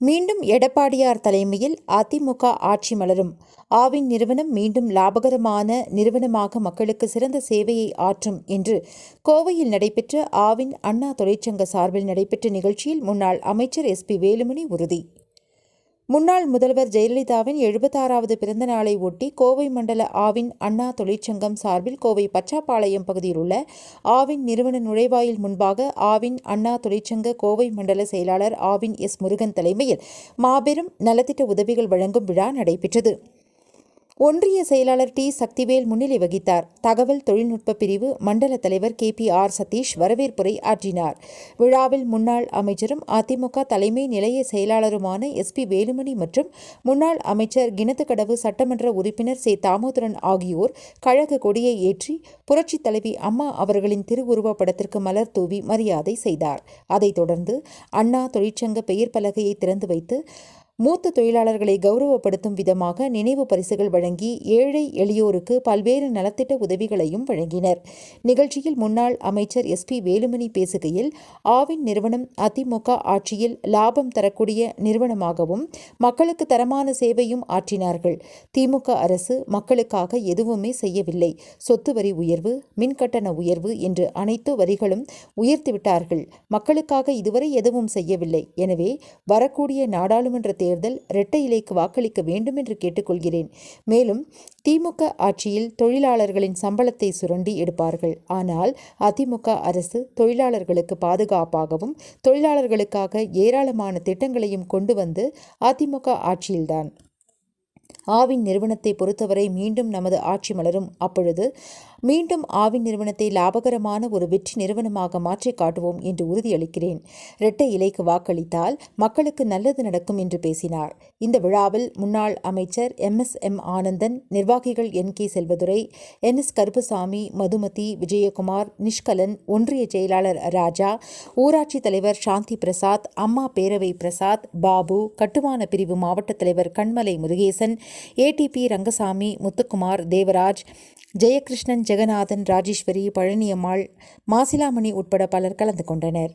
மீண்டும் எடப்பாடியார் தலைமையில் அதிமுக ஆட்சி மலரும். ஆவின் நிறுவனம் மீண்டும் லாபகரமான நிறுவனமாக மக்களுக்கு சிறந்த சேவையை ஆற்றும் என்று கோவையில் நடைபெற்ற ஆவின் அண்ணா தொழிற்சங்க சார்பில் நடைபெற்ற நிகழ்ச்சியில் முன்னாள் அமைச்சர் எஸ் பி வேலுமணி உறுதி. முன்னாள் முதல்வர் ஜெயலலிதாவின் எழுபத்தாறாவது பிறந்த நாளை ஒட்டி கோவை மண்டல ஆவின் அண்ணா தொழிற்சங்கம் சார்பில் கோவை பச்சாப்பாளையம் பகுதியில் உள்ள ஆவின் நிறுவன நுழைவாயில் முன்பாக ஆவின் அண்ணா தொழிற்சங்க கோவை மண்டல செயலாளர் ஆவின் எஸ் முருகன் தலைமையில் மாபெரும் நலத்திட்ட உதவிகள் வழங்கும் விழா நடைபெற்றது. ஒன்றிய செயலாளர் டி. சக்திவேல் முன்னிலை வகித்தார். தகவல் தொழில்நுட்ப பிரிவு மண்டல தலைவர் கே. பி. ஆர். சதீஷ் வரவேற்புரை ஆற்றினார். விழாவில் முன்னாள் அமைச்சரும் அதிமுக தலைமை நிலைய செயலாளருமான எஸ். பி. வேலுமணி மற்றும் முன்னாள் அமைச்சர் கிணத்துக்கடவு சட்டமன்ற உறுப்பினர் சே. தாமோதரன் ஆகியோர் கழக கொடியை ஏற்றி புரட்சித் தலைவி அம்மா அவர்களின் திருவுருவப் படத்திற்கு மலர் தூவி மரியாதை செய்தார். அதைத் தொடர்ந்து அண்ணா தொழிற்சங்க பெயர் பலகையை திறந்து வைத்து மூத்த தொழிலாளர்களை கௌரவப்படுத்தும் விதமாக நினைவு பரிசுகள் வழங்கி ஏழை எளியோருக்கு பல்வேறு நலத்திட்ட உதவிகளையும் வழங்கினர். நிகழ்ச்சியில் முன்னாள் அமைச்சர் எஸ் பி வேலுமணி பேசுகையில் ஆவின் நிறுவனம் அதிமுக ஆட்சியில் லாபம் தரக்கூடிய நிறுவனமாகவும் மக்களுக்கு தரமான சேவையும் ஆற்றினார்கள். திமுக அரசு மக்களுக்காக எதுவுமே செய்யவில்லை. சொத்து வரி உயர்வு மின்கட்டண உயர்வு என்று அனைத்து வரிகளும் உயர்த்திவிட்டார்கள். மக்களுக்காக இதுவரை எதுவும் செய்யவில்லை. எனவே வரக்கூடிய நாடாளுமன்ற தேர்தல் இரட்டை இலைக்கு வாக்களிக்க வேண்டும் என்று கேட்டுக்கொள்கிறேன். மேலும் திமுக ஆட்சியில் தொழிலாளர்களின் சம்பளத்தை சுரண்டி எடுப்பார்கள். ஆனால் அதிமுக அரசு தொழிலாளர்களுக்கு பாதுகாப்பாகவும் தொழிலாளர்களுக்காக ஏராளமான திட்டங்களையும் கொண்டு வந்து அதிமுக ஆட்சியில்தான். ஆவின் நிறுவனத்தை பொறுத்தவரை மீண்டும் நமது ஆட்சி மலரும். அப்பொழுது மீண்டும் ஆவின் நிறுவனத்தை லாபகரமான ஒரு வெற்றி நிறுவனமாக மாற்றி காட்டுவோம் என்று உறுதியளிக்கிறேன். இரட்டை இலைக்கு வாக்களித்தால் மக்களுக்கு நல்லது நடக்கும் என்று பேசினார். இந்த விழாவில் முன்னாள் அமைச்சர் எம். எஸ். எம். ஆனந்தன் நிர்வாகிகள் N. K. Selvadurai N. S. Karuppasamy Madhumathi Vijayakumar Nishkalan ஒன்றிய செயலாளர் ராஜா ஊராட்சி தலைவர் சாந்தி பிரசாத் அம்மா பேரவை பிரசாத் பாபு கட்டுமான பிரிவு மாவட்ட தலைவர் கண்மலை முருகேசன் ஏடிபி ரங்கசாமி முத்துக்குமார் தேவராஜ் ஜெயகிருஷ்ணன் ஜெகநாதன் ராஜேஸ்வரி பழனியம்மாள் மாசிலாமணி உட்பட பலர் கலந்து கொண்டனர்.